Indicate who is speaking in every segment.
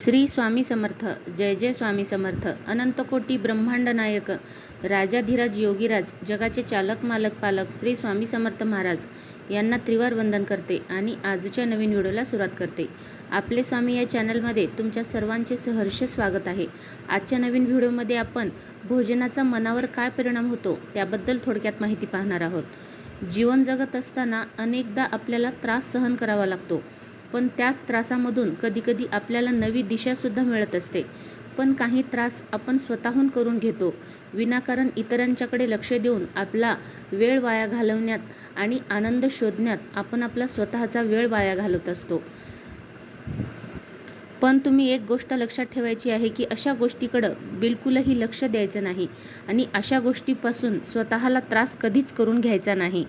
Speaker 1: श्री स्वामी समर्थ जय जय स्वामी समर्थ अनंतकोटी ब्रह्मांड नायक राजाधिराज योगीराज जगाचे चालक मालक पालक श्री स्वामी समर्थ महाराज यांना त्रिवार वंदन करते आणि आजच्या नवीन व्हिडिओला सुरुवात करते. आपले स्वामी या चॅनलमध्ये तुमच्या सर्वांचे सहर्ष स्वागत आहे. आजच्या नवीन व्हिडिओमध्ये आपण भोजनाचा मनावर काय परिणाम होतो त्याबद्दल थोडक्यात माहिती पाहणार आहोत. जीवन जगत असताना अनेकदा आपल्याला त्रास सहन करावा लागतो. पण त्याच त्रासामधून कधीकधी आपल्याला नवी दिशासुद्धा मिळत असते. पण काही त्रास आपण स्वतःहून करून घेतो विनाकारण इतरांच्याकडे लक्ष देऊन आपला वेळ वाया घालवण्यात आणि आनंद शोधण्यात आपण आपला स्वतःचा वेळ वाया घालवत असतो. पण तुम्ही एक गोष्ट लक्षात ठेवायची आहे की अशा गोष्टीकडं बिलकुलही लक्ष द्यायचं नाही आणि अशा गोष्टीपासून स्वतःला त्रास कधीच करून घ्यायचा नाही.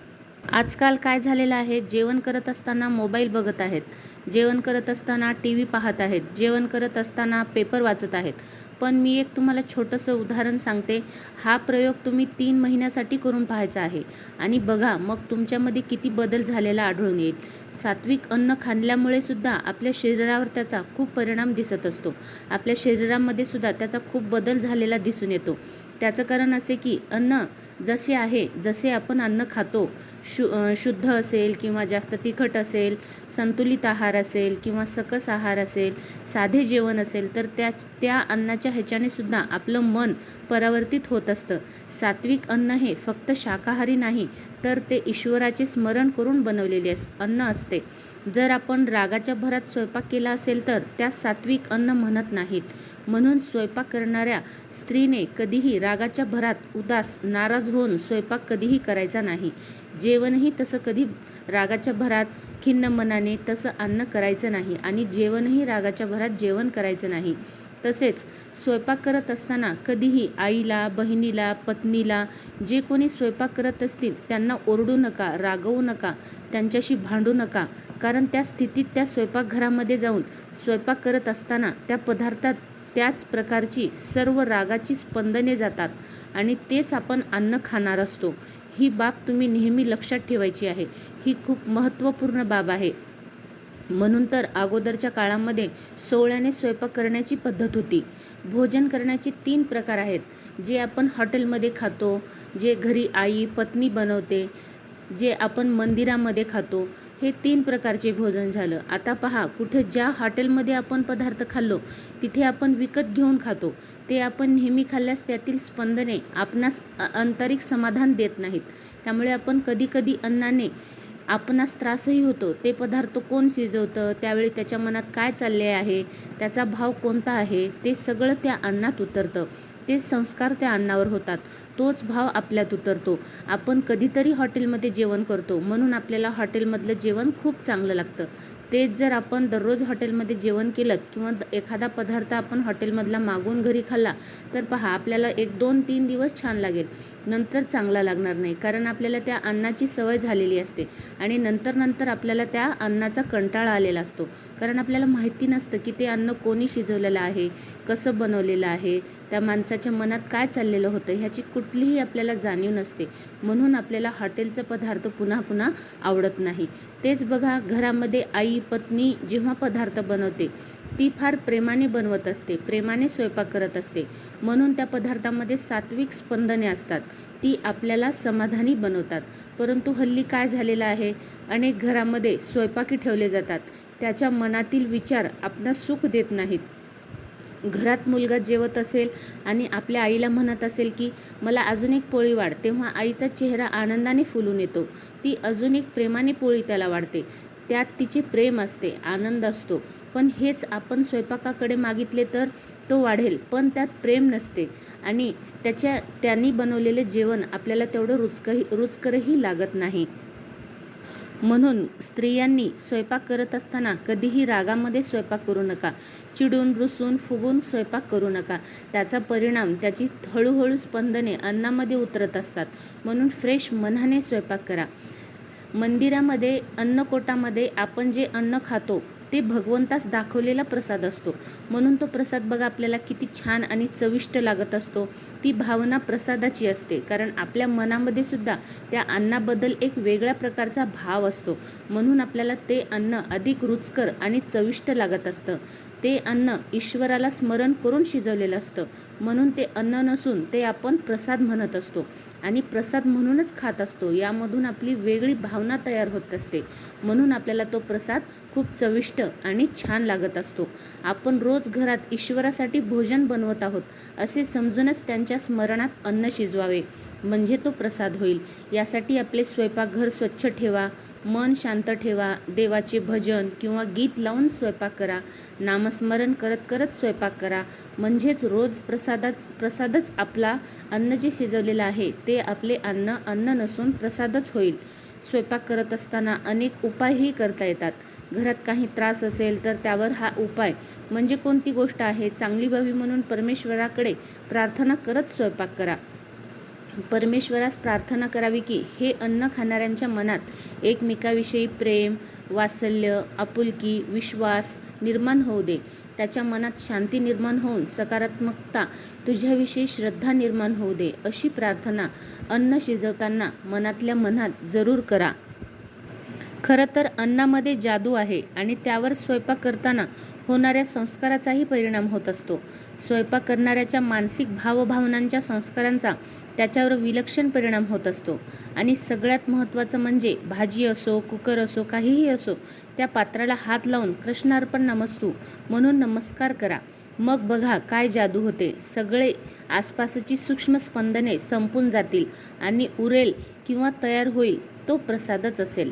Speaker 1: आजकाल काय झालेलं आहे? जेवण करत असताना मोबाईल बघत आहेत. जेवण करत असताना टी व्ही पाहत आहेत जेवण करत असताना पेपर वाचत आहेत. पण मी एक तुम्हाला छोटंसं उदाहरण सांगते. हा प्रयोग तुम्ही तीन महिन्यासाठी करून पाहायचा आहे. आणि बघा मग तुमच्यामध्ये किती बदल झालेला आढळून येईल. सात्विक अन्न खाल्ल्यामुळे सुद्धा आपल्या शरीरावर त्याचा खूप परिणाम दिसत असतो. आपल्या शरीरामध्ये सुद्धा त्याचा खूप बदल झालेला दिसून येतो. त्याचं कारण असे की अन्न जसे आहे जसे आपण अन्न खातो शु शुद्ध असेल किंवा जास्त तिखट असेल संतुलित आहार असेल किंवा सकस आहार असेल साधे जेवण असेल तर त्या त्या अन्नाच्या ह्याच्याने सुद्धा आपलं मन परावर्तित होत असतं. सात्विक अन्न हे फक्त शाकाहारी नाही तर ते ईश्वराचे स्मरण करून बनवलेले अस अन्न असते. जर आपण रागाच्या भरात स्वयंपाक केला असेल तर त्या सात्विक अन्न म्हणत नाहीत. म्हणून स्वयंपाक करणाऱ्या स्त्रीने कधीही रागाच्या भरात उदास नाराज होऊन स्वयंपाक कधीही करायचा नाही. जेवणही तसं कधी रागाच्या भरात खिन्न मनाने तसं अन्न करायचं नाही आणि जेवणही रागाच्या भरात जेवण करायचं नाही. तसेच स्वयंपाक करत असताना कधीही आईला बहिणीला पत्नीला जे कोणी स्वयंपाक करत असतील त्यांना ओरडू नका रागवू नका त्यांच्याशी भांडू नका. कारण त्या स्थितीत त्या स्वयंपाकघरामध्ये जाऊन स्वयंपाक करत असताना त्या पदार्थात त्याच प्रकारची सर्व रागाची स्पंदने जातात आणि तेच आपण अन्न खाणार असतो. ही बाब तुम्ही नेहमी लक्षात ठेवायची आहे. ही खूप महत्त्वपूर्ण बाब आहे. म्हणून तर अगोदरच्या काळामध्ये सोहळ्याने स्वयंपाक करण्याची पद्धत होती. भोजन करण्याचे तीन प्रकार आहेत. जे आपण हॉटेलमध्ये खातो जे घरी आई पत्नी बनवते जे आपण मंदिरामध्ये खातो हे तीन प्रकारचे भोजन झालं. आता पहा कुठे ज्या हॉटेलमध्ये आपण पदार्थ खाल्लो तिथे आपण विकत घेऊन खातो. ते आपण नेहमी खाल्ल्यास त्यातील स्पंदने आपणास आंतरिक समाधान देत नाहीत. त्यामुळे आपण कधीकधी अन्नाने आपणास त्रासही होतो. ते पदार्थ कोण शिजवतं? त्यावेळी त्याच्या मनात काय चालले आहे? त्याचा भाव कोणता आहे? ते सगळं त्या अन्नात उतरतं. ते संस्कार त्या अन्नावर होतात. तोच भाव आपल्यात उतरतो. आपण कधीतरी हॉटेलमध्ये जेवण करतो. म्हणून आपल्याला हॉटेलमधलं जेवण खूप चांगलं लागतं. तेच जर आपण दररोज हॉटेलमध्ये जेवण केलं किंवा एखादा पदार्थ आपण हॉटेलमधला मागून घरी खाल्ला तर पहा आपल्याला एक दोन तीन दिवस छान लागेल. नंतर चांगला लागणार नाही. कारण आपल्याला त्या अन्नाची सवय झालेली असते. आणि नंतर नंतर आपल्याला त्या अन्नाचा कंटाळा आलेला असतो. कारण आपल्याला माहिती नसतं की ते अन्न कोणी शिजवलेलं आहे कसं बनवलेलं आहे त्या माणसाच्या मनात काय चाललेलं होतं ह्याची कुठलीही आपल्याला जाणीव नसते. म्हणून आपल्याला हॉटेलचा पदार्थ पुन्हा पुन्हा आवडत नाही. तेच बघा घरामध्ये आई पत्नी जेव्हा पदार्थ बनवते ती फार प्रेमाने बनवत असते प्रेमाने स्वयंपाक करत असते. म्हणून त्या पदार्थामध्ये सात्विक स्पंदने असतात. ती आपल्याला समाधानी बनवतात. परंतु हल्ली काय झालेलं आहे? अनेक घरामध्ये स्वयंपाकी ठेवले जातात. त्याच्या मनातील विचार आपणास सुख देत नाहीत. घरात मुलगा जेवत असेल आणि आपल्या आईला म्हणत असेल की मला अजून एक पोळी वाढ. तेव्हा आईचा चेहरा आनंदाने फुलून येतो. ती अजून एक प्रेमाने पोळी त्याला वाढते. त्यात तिचे प्रेम असते आनंद असतो. पण हेच आपण स्वयंपाकाकडे मागितले तर तो वाढेल पण त्यात प्रेम नसते. आणि त्याच्या त्यांनी बनवलेले जेवण आपल्याला तेवढं रुचकही रुचकरही लागत नाही. म्हणून स्त्रियांनी स्वयंपाक करत असताना कधीही रागामध्ये स्वयंपाक करू नका. चिडून रुसून फुगून स्वयंपाक करू नका. त्याचा परिणाम त्याची हळूहळू स्पंदने अन्नामध्ये उतरत असतात. म्हणून फ्रेश मनाने स्वयंपाक करा. मंदिरामध्ये अन्नकोटामध्ये आपण जे अन्न खातो ते भगवंतास दाखवलेला प्रसाद असतो. म्हणून तो प्रसाद बघा आपल्याला किती छान आणि चविष्ट लागत असतो. ती भावना प्रसादाची असते. कारण आपल्या मनामध्ये सुद्धा त्या अन्नाबद्दल एक वेगळ्या प्रकारचा भाव असतो. म्हणून आपल्याला ते अन्न अधिक रुचकर आणि चविष्ट लागत असतं. ते अन्न ईश्वराला स्मरण करून शिजवलेलं असतं. म्हणून ते अन्न नसून ते आपण प्रसाद म्हणत असतो आणि प्रसाद म्हणूनच खात असतो. यामधून आपली वेगळी भावना तयार होत असते. म्हणून आपल्याला तो प्रसाद खूप चविष्ट आणि छान लागत असतो. आपण रोज घरात ईश्वरासाठी भोजन बनवत आहोत असे समजूनच त्यांच्या स्मरणात अन्न शिजवावे. म्हणजे तो प्रसाद होईल. यासाठी आपले स्वयंपाकघर स्वच्छ ठेवा मन शांत ठेवा देवाचे भजन किंवा गीत लावून स्वयंपाक करा नामस्मरण करत करत स्वयंपाक करा. म्हणजेच रोज प्रसादाच प्रसादच आपला अन्न जे शिजवलेलं आहे ते आपले अन्न अन्न नसून प्रसादच होईल. स्वयंपाक करत असताना अनेक उपायही करता येतात. घरात काही त्रास असेल तर त्यावर हा उपाय. म्हणजे कोणती गोष्ट आहे चांगली व्हावी म्हणून परमेश्वराकडे प्रार्थना करत स्वयंपाक करा. परमेश्वरास प्रार्थना करावी की हे अन्न खाणाऱ्यांच्या मनात एकमेकाविषयी प्रेम वात्सल्य आपुलकी विश्वास निर्माण होऊ दे. त्याच्या मनात शांती निर्माण होऊन सकारात्मकता तुझ्याविषयी श्रद्धा निर्माण होऊ दे अशी प्रार्थना अन्न शिजवताना मनातल्या मनात जरूर करा. खरं तर अन्नामध्ये जादू आहे आणि त्यावर स्वयंपाक करताना होणाऱ्या संस्काराचाही परिणाम होत असतो. स्वयंपाक करणाऱ्याच्या मानसिक भावभावनांच्या संस्कारांचा त्याच्यावर विलक्षण परिणाम होत असतो. आणि सगळ्यात महत्त्वाचं म्हणजे भाजी असो कुकर असो काहीही असो त्या पात्राला हात लावून कृष्णार्पण नमस्तू म्हणून नमस्कार करा. मग बघा काय जादू होते. सगळे आसपासची सूक्ष्म स्पंदने संपून जातील आणि उरेल किंवा तयार होईल तो प्रसादच असेल.